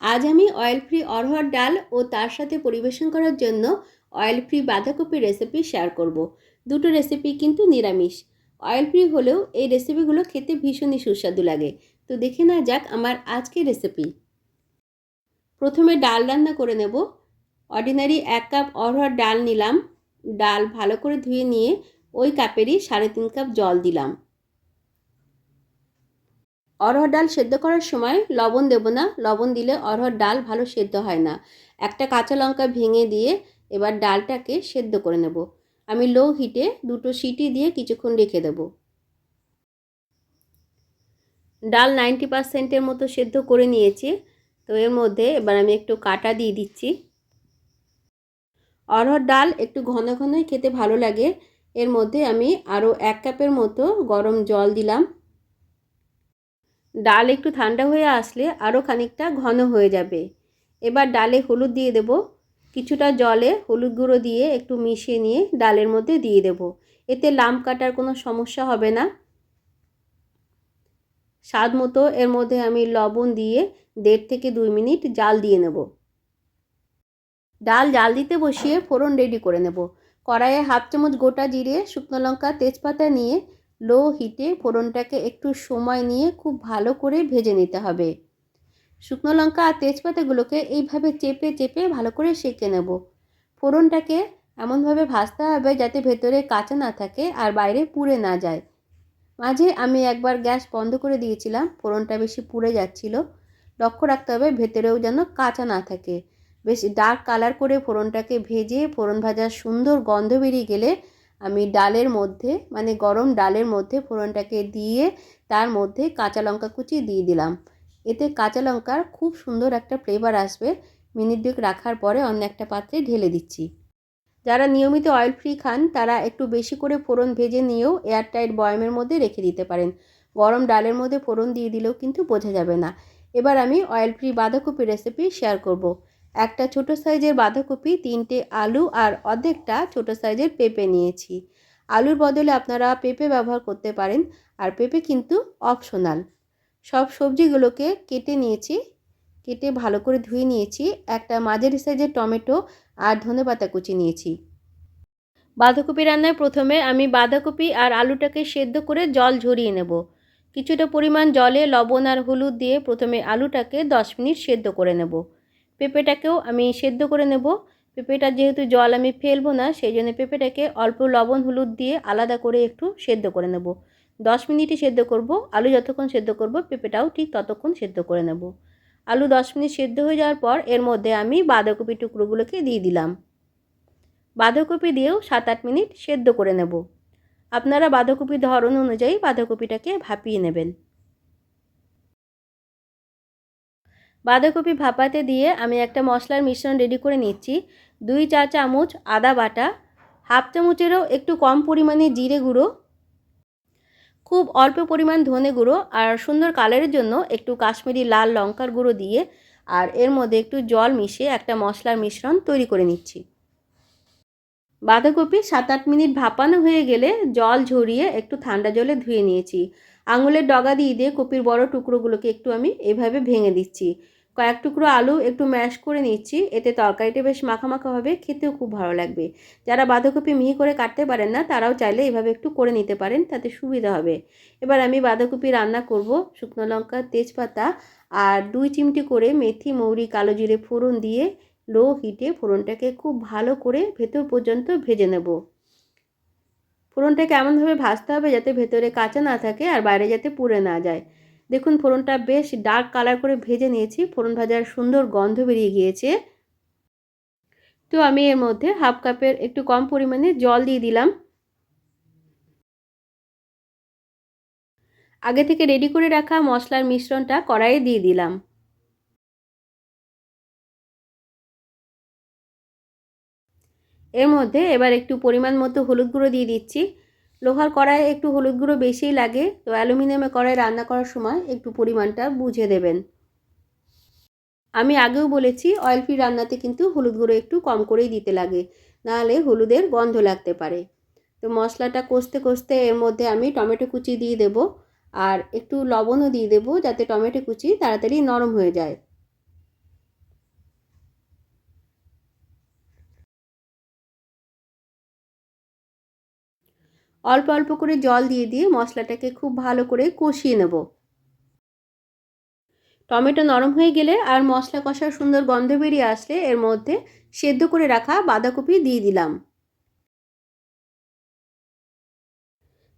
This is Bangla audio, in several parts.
আজ আমি অয়েল ফ্রি অরহর ডাল ও তার সাথে পরিবেশন করার জন্য অয়েল ফ্রি বাঁধাকপির রেসিপি শেয়ার করব। দুটো রেসিপি কিন্তু নিরামিষ। অয়েল ফ্রি হলেও এই রেসিপিগুলো খেতে ভীষণই সুস্বাদু লাগে। তো দেখে না যাক আমার আজকের রেসিপি প্রথমে ডাল রান্না করে নেব। অর্ডিনারি এক কাপ অরহর ডাল নিলাম। ডাল ভালো করে ধুয়ে নিয়ে ওই কাপেরই সাড়ে তিন কাপ জল দিলাম। অরহর ডাল সেদ্ধ করার সময় লবণ দেব না। লবণ দিলে অরহর ডাল ভালো সেদ্ধ হয় না। একটা কাঁচা লঙ্কা ভেঙে দিয়ে এবার ডালটাকে সেদ্ধ করে নেব। আমি লো হিটে দুটো সিটি দিয়ে কিছুক্ষণ রেখে দেব। ডাল নাইনটি পারসেন্টের মতো সেদ্ধ করে নিয়েছি। তো এর মধ্যে এবার আমি একটু কাটা দিয়ে দিচ্ছি। অরহর ডাল একটু ঘন ঘনই খেতে ভালো লাগে। এর মধ্যে আমি আরও এক কাপের মতো গরম জল দিলাম। ডাল একটু ঠান্ডা হয়ে আসলে আরও খানিকটা ঘন হয়ে যাবে। এবার ডালে হলুদ দিয়ে দেব। কিছুটা জলে হলুদ গুঁড়ো দিয়ে একটু মিশিয়ে নিয়ে ডালের মধ্যে দিয়ে দেব। এতে লাম কাটার কোনো সমস্যা হবে না। স্বাদ মতো এর মধ্যে আমি লবণ দিয়ে দেড় থেকে দুই মিনিট জাল দিয়ে নেব। ডাল জাল দিতে বসিয়ে ফোড়ন রেডি করে নেব। কড়াইয়ে হাফ চামচ গোটা জিরে, শুকনো লঙ্কা, তেজপাতা নিয়ে লো হিটে ফোড়নটাকে একটু সময় নিয়ে খুব ভালো করে ভেজে নিতে হবে। শুকনো লঙ্কা আর তেজপাতাগুলোকে এইভাবে চেপে চেপে ভালো করে সেঁকে নেব। ফোড়নটাকে এমনভাবে ভাজতে হবে যাতে ভেতরে কাঁচা না থাকে আর বাইরে পুড়ে না যায়। মাঝে আমি একবার গ্যাস বন্ধ করে দিয়েছিলাম, ফোড়নটা বেশি পুড়ে যাচ্ছিল। লক্ষ্য রাখতে হবে ভেতরেও যেন কাঁচা না থাকে। বেশ ডার্ক কালার করে ফোড়নটাকে ভেজে ফোড়ন ভাজার সুন্দর গন্ধ বেরিয়ে গেলে আমি ডালের মধ্যে মানে গরম ডালের মধ্যে ফোড়নটাকে দিয়ে তার মধ্যে কাঁচা লঙ্কা কুচি দিয়ে দিলাম। এতে কাঁচা লঙ্কার খুব সুন্দর একটা ফ্লেভার আসবে। মিনিট দুয়েক রাখার পরে অন্য একটা পাত্রে ঢেলে দিচ্ছি। যারা নিয়মিত অয়েল ফ্রি খান, তারা একটু বেশি করে ফোড়ন ভেজে নিয়েও এয়ারটাইট বয়মের মধ্যে রেখে দিতে পারেন। গরম ডালের মধ্যে ফোড়ন দিয়ে দিলেও কিন্তু বোঝা যাবে না। এবার আমি অয়েল ফ্রি বাঁধাকপি রেসিপি শেয়ার করব। একটা ছোট সাইজের বাঁধাকপি, তিনটে আলু আর অর্ধেকটা ছোট সাইজের পেঁপে নিয়েছি। আলুর বদলে আপনারা পেঁপে ব্যবহার করতে পারেন আর পেঁপে কিন্তু অপশনাল। সব সবজিগুলোকে কেটে নিয়েছি, কেটে ভালো করে ধুয়ে নিয়েছি, একটা মাঝারি সাইজের টমেটো আর ধনে পাতা কুচি নিয়েছি। বাঁধাকপি রান্নায় প্রথমে আমি বাঁধাকপি আর আলুটাকে সেদ্ধ করে জল ঝরিয়ে নেব। কিছুটা পরিমাণ জলে, লবণ আর হলুদ দিয়ে প্রথমে আলুটাকে দশ মিনিট সেদ্ধ করে নেব। পেঁপেটাকেও আমি সেদ্ধ করে নেব। পেঁপেটা যেহেতু জল আমি ফেলব না, সেই জন্য পেঁপেটাকে অল্প লবণ, হলুদ দিয়ে আলাদা করে একটু সেদ্ধ করে নেব। দশ মিনিটই সেদ্ধ করব, আলু যতক্ষণ সেদ্ধ করব, পেঁপেটাও ঠিক ততক্ষণ সেদ্ধ করে নেব। আলু দশ মিনিট সেদ্ধ হয়ে যাওয়ার পর এর মধ্যে আমি বাঁধাকপি টুকরোগুলোকে দিয়ে দিলাম। বাঁধাকপি দিয়েও সাত আট মিনিট সেদ্ধ করে নেব। আপনারা বাঁধাকপির ধরন অনুযায়ী বাঁধাকপিটাকে ভাপিয়ে নেবেন। বাঁধাকপি ভাপাতে দিয়ে আমি একটা মশলার মিশ্রণ রেডি করে নিচ্ছি। দুই চা চামচ আদা বাটা, হাফ চামচেরও একটু কম পরিমাণে জিরে গুঁড়ো, খুব অল্প পরিমাণ ধনে গুঁড়ো আর সুন্দর কালারের জন্য একটু কাশ্মীরি লাল লঙ্কার গুঁড়ো দিয়ে আর এর মধ্যে একটু জল মিশিয়ে একটা মশলার মিশ্রণ তৈরি করে নিচ্ছি। বাঁধাকপি সাত আট মিনিট ভাপানো হয়ে গেলে জল ঝরিয়ে একটু ঠান্ডা জলে ধুয়ে নিয়েছি। আঙুলের ডগা দিয়ে দিয়ে কপির বড় টুকরোগুলোকে একটু আমি এভাবে ভেঙে দিচ্ছি। কয়েক টুকরো আলু একটু ম্যাশ করে নিচ্ছি, এতে তরকারিটা বেশ মাখা হবে, খেতেও খুব ভালো লাগবে। যারা বাঁধাকপি মিহি করে কাটতে পারেন না, তারাও চাইলে এভাবে একটু করে নিতে পারেন, তাতে সুবিধা হবে। এবার আমি বাঁধাকপি রান্না করব, শুকনো লঙ্কা, তেজপাতা আর দুই চিমটি করে মেথি, মৌরি, কালো জিরে ফোড়ন দিয়ে লো হিটে ফোড়নটাকে খুব ভালো করে ভেতর পর্যন্ত ভেজে নেব। ফোড়নটাকে এমনভাবে ভাজতে হবে যাতে ভেতরে কাঁচা না থাকে আর বাইরে যাতে পুড়ে না যায়? দেখুন, ফোড়নটা বেশ ডার্ক কালার করে ভেজে নিয়েছি। ফোড়ন ভাজার সুন্দর গন্ধ বেরিয়ে গিয়েছে। তো আমি এর মধ্যে হাফ কাপের একটু কম পরিমাণে জল দিয়ে দিলাম। আগে থেকে রেডি করে রাখা মশলার মিশ্রণটা কড়াইয়ে দিয়ে দিলাম। এর মধ্যে এবার একটু পরিমাণ মতো হলুদ গুঁড়ো দিয়ে দিচ্ছি। লোহার কড়াইয়ে একটু হলুদ গুঁড়ো বেশিই লাগে, তো অ্যালুমিনিয়ামের কড়াই রান্না করার সময় একটু পরিমাণটা বুঝে দেবেন। আমি আগেও বলেছি অয়েল ফ্রি রান্নাতে কিন্তু হলুদ গুঁড়ো একটু কম করেই দিতে লাগে, নাহলে হলুদের গন্ধ লাগতে পারে। তো মশলাটা কষতে কষতে এর মধ্যে আমি টমেটো কুচি দিয়ে দেব, আর একটু লবণও দিয়ে দেবো, যাতে টমেটো কুচি তাড়াতাড়ি নরম হয়ে যায়। অল্প অল্প করে জল দিয়ে দিয়ে মশলাটাকে খুব ভালো করে কষিয়ে নেব। টমেটো নরম হয়ে গেলে আর মশলা কষার সুন্দর গন্ধ বেরিয়ে আসলে এর মধ্যে সেদ্ধ করে রাখা বাঁধাকপি দিয়ে দিলাম।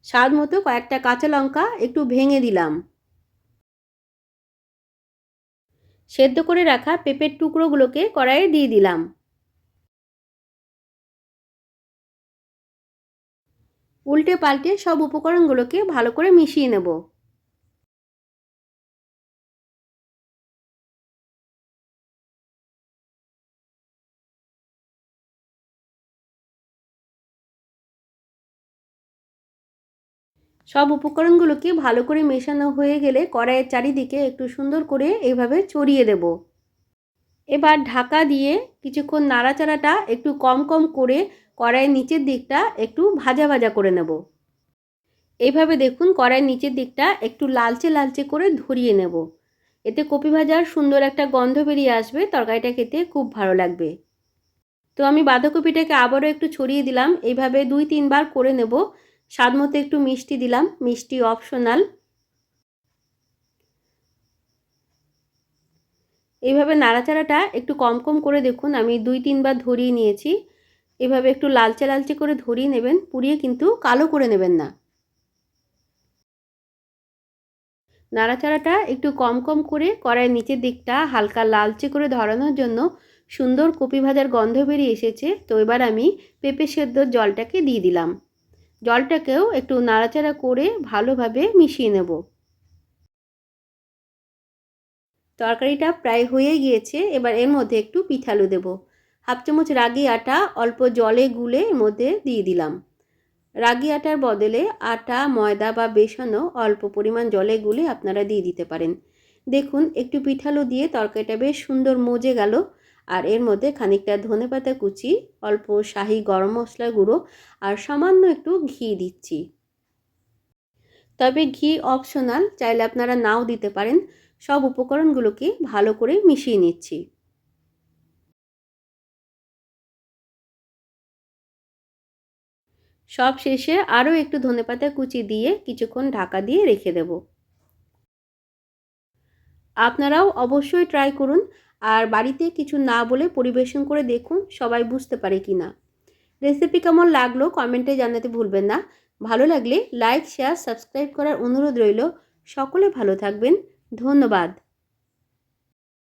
স্বাদ মতো কয়েকটা কাঁচা লঙ্কা একটু ভেঙে দিলাম। সেদ্ধ করে রাখা পেঁপের টুকরোগুলোকে কড়াইয়ে দিয়ে দিলাম। উল্টে পাল্টে সব উপকরণগুলোকে ভালো করে মিশিয়ে নেব। সব উপকরণগুলোকে ভালো করে মেশানো হয়ে গেলে কড়াইয়ের চারিদিকে একটু সুন্দর করে এইভাবে চড়িয়ে দেব। এবার ঢাকা দিয়ে কিছুক্ষণ নাড়াচাড়াটা একটু কম কম করে কড়াইয়ের নিচের দিকটা একটু ভাজা ভাজা করে নেব। এইভাবে দেখুন কড়াইয়ের নিচের দিকটা একটু লালচে লালচে করে ধরিয়ে নেব। এতে কপি ভাজার সুন্দর একটা গন্ধ বেরিয়ে আসবে, তরকারিটা খেতে খুব ভালো লাগবে। তো আমি বাঁধাকপিটাকে আবারও একটু ছড়িয়ে দিলাম। এইভাবে দুই তিনবার করে নেব। স্বাদ মতো একটু মিষ্টি দিলাম। মিষ্টি অপশনাল। এইভাবে নাড়াচাড়াটা একটু কম কম করে দেখুন, আমি দুই তিনবার ধরিয়ে নিয়েছি। এভাবে একটু লালচে লালচে করে ধরিয়ে নেবেন, পুড়িয়ে কিন্তু কালো করে নেবেন না। নাড়াচাড়াটা একটু কম কম করে কড়াইয়ের নিচের দিকটা হালকা লালচে করে ধরানোর জন্য সুন্দর কপি ভাজার গন্ধ বেরিয়ে এসেছে, তো এবার আমি পেঁপে সেদ্ধর জলটাকে দিয়ে দিলাম। জলটাকেও একটু নাড়াচাড়া করে ভালোভাবে মিশিয়ে নেব। তরকারিটা প্রায় হয়ে গিয়েছে, এবার এর মধ্যে একটু পিঠালু দেব। হাফ চামচ রাগি আটা, অল্প জলে গুলে এর মধ্যে দিয়ে দিলাম। রাগি আটার বদলে আটা, ময়দা বা বেসনও অল্প পরিমাণ জলে গুলে আপনারা দিয়ে দিতে পারেন। দেখুন, একটু পিঠালু দিয়ে তরকারিটা বেশ সুন্দর মজে গেল। আর এর মধ্যে খানিকটা ধনে পাতা কুচি, অল্প শাহি গরম মশলা গুঁড়ো আর সামান্য একটু ঘি দিচ্ছি। তবে ঘি অপশনাল, চাইলে আপনারা নাও দিতে পারেন। সব উপকরণগুলোকে ভালো করে মিশিয়ে নিচ্ছি। সব শেষে আরও একটু ধনেপাতা কুচি দিয়ে কিছুক্ষণ ঢাকা দিয়ে রেখে দেব। আপনারাও অবশ্যই ট্রাই করুন আর বাড়িতে কিছু না বলে পরিবেশন করে দেখুন সবাই বুঝতে পারে কি না। রেসিপি কেমন লাগল কমেন্টে জানাতে ভুলবেন না। ভালো লাগলে লাইক, শেয়ার, সাবস্ক্রাইব করার অনুরোধ রইল। সকলে ভালো থাকবেন। ধন্যবাদ।